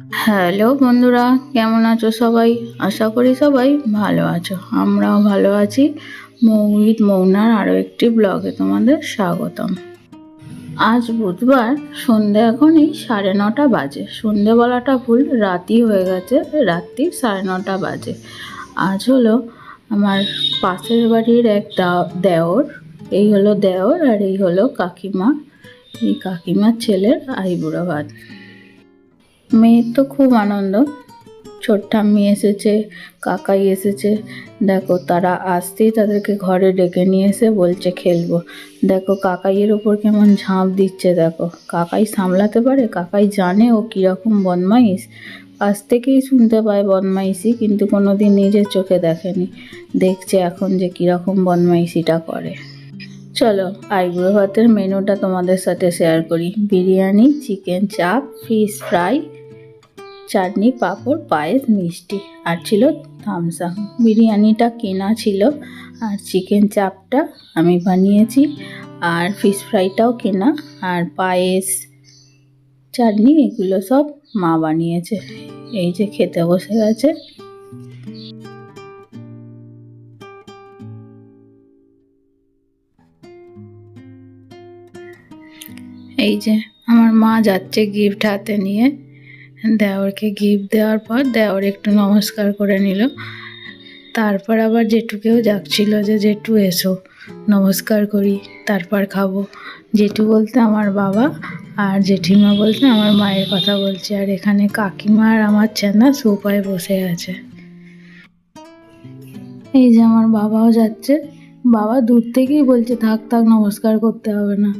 Hello বন্ধুরা, কেমন আছো সবাই? আশা করি সবাই ভালো আছো। আমরাও ভালো আছি। মৌমিত মৌনার আরও একটি ব্লগে তোমাদের স্বাগতম। আজ বুধবার, সন্ধে এখন এই সাড়ে নটা বাজে। সন্ধে বলাটা ভুল, রাতই হয়ে গেছে, রাত্রি সাড়ে নটা বাজে। আজ হলো আমার পাশের বাড়ির এক দেওর। এই হলো দেওর আর এই হলো কাকিমা। এই কাকিমার ছেলের আইবুড়ো ভাত। মেয়ের তো খুব আনন্দ। ছোট্টাম্মি এসেছে, কাকাই এসেছে। দেখো, তারা আসতেই তাদেরকে ঘরে ডেকে নিয়ে এসে বলছে খেলব। দেখো, কাকাইয়ের ওপর কেমন ঝাঁপ দিচ্ছে, দেখো। কাকাই সামলাতে পারে? কাকাই জানে ও কীরকম বদমাইশ। পাশ থেকেই শুনতে পায় বদমাইশি, কিন্তু কোনো দিন নিজের চোখে দেখেনি। দেখছে এখন যে কীরকম বদমাইশিটা করে। চলো, আইবুড়ো ভাতের মেনুটা তোমাদের সাথে শেয়ার করি। বিরিয়ানি, চিকেন চাপ, ফিশ ফ্রাই চাটনি, পাঁপড়, পায়েস, মিষ্টি আর ছিল থামস আপ বিরিয়ানিটা কেনা ছিল আর চিকেন চাপটা আমি বানিয়েছি আর ফিশ ফ্রাইটাও কেনা আর পায়েস, চাটনি এগুলো সব মা বানিয়েছে। এই যে খেতে বসে গেছে। এই যে আমার মা যাচ্ছে গিফট হাতে নিয়ে। দেওরকে গিফট দেওয়ার পর দেওর একটু নমস্কার করে নিল। তারপর আবার জেঠুকেও যাচ্ছিল যে জেঠু এসো, নমস্কার করি, তারপর খাব। জেঠু বলতে আমার বাবা আর জেঠিমা বলতে আমার মায়ের কথা বলছে। আর এখানে কাকিমা আর আমার চেনা সোফায় বসে আছে। এই যে আমার বাবাও যাচ্ছে। বাবা দূর থেকেই বলছে, থাক থাক, নমস্কার করতে হবে না।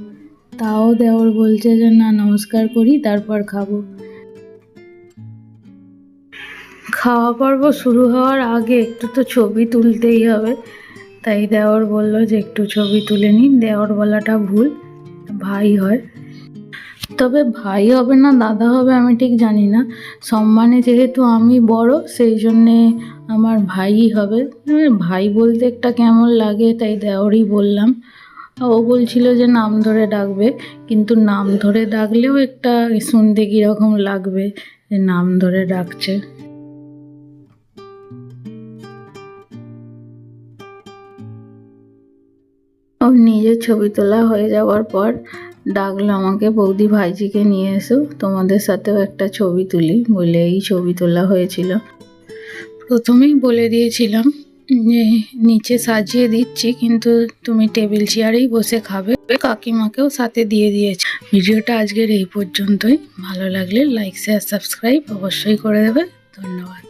তাও দেওর বলছে যে, না, নমস্কার করি, তারপর খাব। খাওয়া পর্ব শুরু হওয়ার আগে একটু তো ছবি তুলতেই হবে। তাই দেওর বলল যে একটু ছবি তুলে নিন দেওর বলাটা ভুল, ভাই হয়। তবে ভাই হবে না, দাদা হবে আমি ঠিক জানি না। সম্মানে যেহেতু আমি বড়, সেই জন্যে আমার ভাইই হবে। ভাই বলতে একটা কেমন লাগে, তাই দেওরই বললাম। ও বলছিল যে নাম ধরে ডাকবে, কিন্তু নাম ধরে ডাকলেও একটা শুনতে কীরকম লাগবে যে নাম ধরে ডাকছে। ওর নিজের ছবি তোলা হয়ে যাওয়ার পর ডাকলো আমাকে, বৌদি, ভাইজিকে নিয়ে এসো, তোমাদের সাথেও একটা ছবি তুলি বলে এই ছবি তোলা হয়েছিল। প্রথমেই বলে দিয়েছিলাম যে, নিচে সাজিয়ে দিচ্ছি, কিন্তু তুমি টেবিল চেয়ারেই বসে খাবে। কাকিমাকেও সাথে দিয়ে দিয়েছে। ভিডিওটা আজকের এই পর্যন্তই। ভালো লাগলে লাইক, শেয়ার, সাবস্ক্রাইব অবশ্যই করে দেবে। ধন্যবাদ।